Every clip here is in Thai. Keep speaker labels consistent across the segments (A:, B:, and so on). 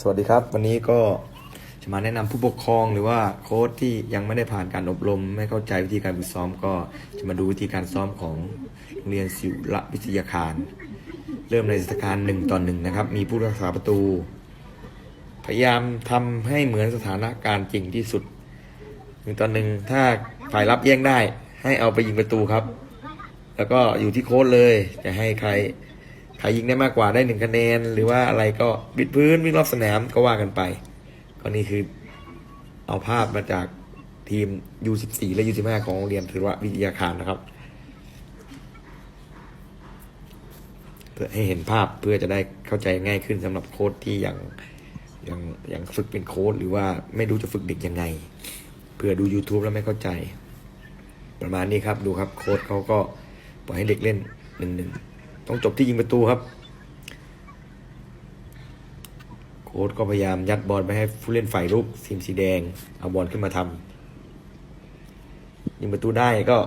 A: สวัสดีครับ วันนี้ก็จะมาแนะนำผู้ปกครองหรือว่าโค้ชที่ยังไม่ได้ผ่านการอบรม ไม่เข้าใจวิธีการฝึกซ้อมก็จะมาดูวิธีการซ้อมของโรงเรียนศิลวิทยาคาร เริ่มในสถานการณ์หนึ่งต่อหนึ่งนะครับ มีผู้รักษาประตู พยายามทำให้เหมือนสถานการณ์จริงที่สุดหนึ่งต่อหนึ่งถ้าฝ่ายรับแย่งได้ ให้เอาไปยิงประตูครับ แล้วก็อยู่ที่โค้ชเลยจะให้ใคร ครยิงได้มากกว่าได้หนึ่งคะแนน หรือว่าอะไรก็บิดพื้นวิ่งรอบสนามก็ว่ากันไป ก็นี่คือเอาภาพมาจากทีม U14 และ U15 ของโรงเรียนถือว่าวิทยาคารนะครับ เพื่อให้เห็นภาพเพื่อจะได้เข้าใจง่ายขึ้นสำหรับโค้ชที่ยังยังยังฝึกเป็นโค้ชหรือว่าไม่รู้จะฝึกเด็กยังไง เพื่อดู YouTube แล้วไม่เข้าใจ ประมาณนี้ครับดูครับโค้ชเขาก็ปล่อยให้เด็กเล่นหนึ่งหนึ่ง ต้องจบที่ยิงประตูครับ โค้ชก็พยายามยัดบอลไปให้ผู้เล่นฝ่ายรุกทีมสีแดง เอาบอลขึ้นมาทำยิงประตูได้ก็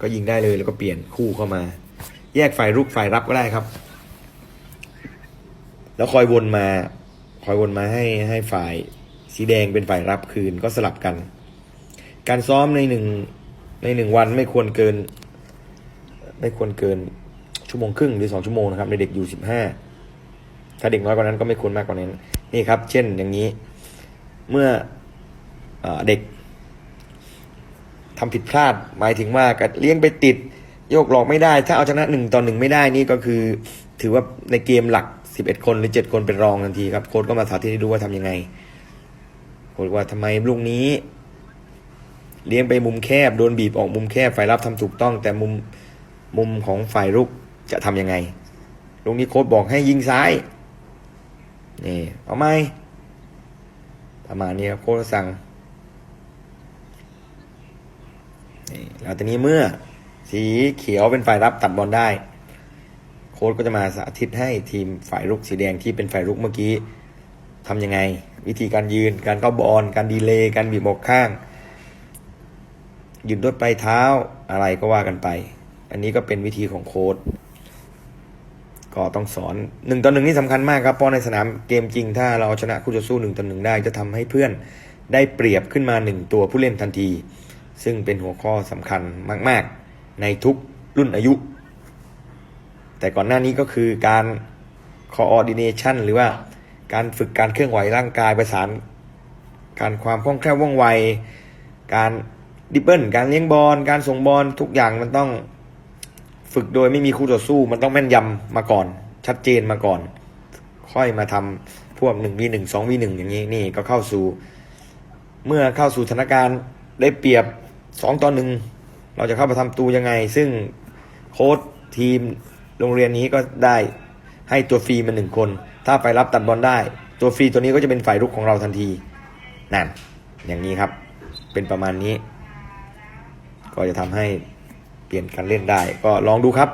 A: ก็ยิงได้เลยแล้วก็เปลี่ยนคู่เข้ามา แยกฝ่ายรุกฝ่ายรับก็ได้ครับ แล้วคอยวนมา คอยวนมาให้ให้ฝ่ายสีแดงเป็นฝ่ายรับคืนก็สลับกัน การซ้อมในหนึ่งในหนึ่งวันไม่ควรเกิน ไม่ควรเกิน ชั่วโมงครึ่งหรือสองชั่วโมงนะครับในเด็กอยู่สิบห้าถ้าเด็กน้อยกว่านั้นก็ไม่ควรมากกว่านั้นนี่ครับ เช่นอย่างนี้ เมื่ออเด็กทำผิดพลาด หมายถึงว่าเลี้ยงไปติดโยกหลอกไม่ได้ ถ้าเอาชนะหนึ่งต่อหนึ่งไม่ได้นี่ก็คือ ถือว่าในเกมหลักสิบเอ็ดคนหรือเจ็ดคนเป็นรองทันทีครับโค้ชก็มาสาธิตให้ดูว่าทำยังไงโค้ชว่าทำไมลูกนี้ เลี้ยงไปมุมแคบโดนบีบออกมุมแคบฝ่ายรับทำถูกต้อง แต่มุมมุมของฝ่ายรุก จะทำยังไงลูกนี้โค้ชบอกให้ยิงซ้ายนี่เอาไหมประมาณนี้ครับโค้ชสั่งนี่แล้วตอนนี้เมื่อสีเขียวเป็นฝ่ายรับตัดบอลได้ โค้ชก็จะมาสาธิตให้ทีมฝ่ายรุกสีแดงที่เป็นฝ่ายรุกเมื่อกี้ทำยังไง วิธีการยืนการเข้าบอลการดีเลย์การบีบออกข้างยืนด้วยปลายเท้าอะไรก็ว่ากันไป อันนี้ก็เป็นวิธีของโค้ด ก็ต้องสอนหนึ่งต่อหนึ่งนี่สำคัญมากครับ เพราะในสนามเกมจริง ถ้าเราชนะคู่ต่อสู้หนึ่งต่อหนึ่งได้จะทำให้เพื่อนได้เปรียบขึ้นมาหนึ่งตัวผู้เล่นทันที ซึ่งเป็นหัวข้อสำคัญมาก ๆ ในทุกรุ่นอายุ แต่ก่อนหน้านี้ก็คือการ coordination หรือว่าการฝึกการเคลื่อนไหวร่างกายประสาน การความคล่องแคล่วว่องไว การดิบเบิลการเลี้ยงบอลการส่งบอลทุกอย่างมันต้อง ฝึกโดยไม่มีคู่ต่อสู้ มันต้องแม่นยำมาก่อน ชัดเจนมาก่อน ค่อยมาทำพวกหนึ่งวีหนึ่งสองวีหนึ่งอย่างนี้นี่ก็เข้าสู่ เมื่อเข้าสู่สถานการณ์ได้เปรียบสองต่อหนึ่งเราจะเข้ามาทำตูยังไง ซึ่งโค้ชทีมโรงเรียนนี้ก็ได้ให้ตัวฟรีมาหนึ่งคน ถ้าไปรับตัดบอลได้ ตัวฟรีตัวนี้ก็จะเป็นฝ่ายรุกของเราทันทีนั่นอย่างนี้ครับ เป็นประมาณนี้ ก็จะทำให้ เปลี่ยนการเล่นได้ ก็ลองดูครับ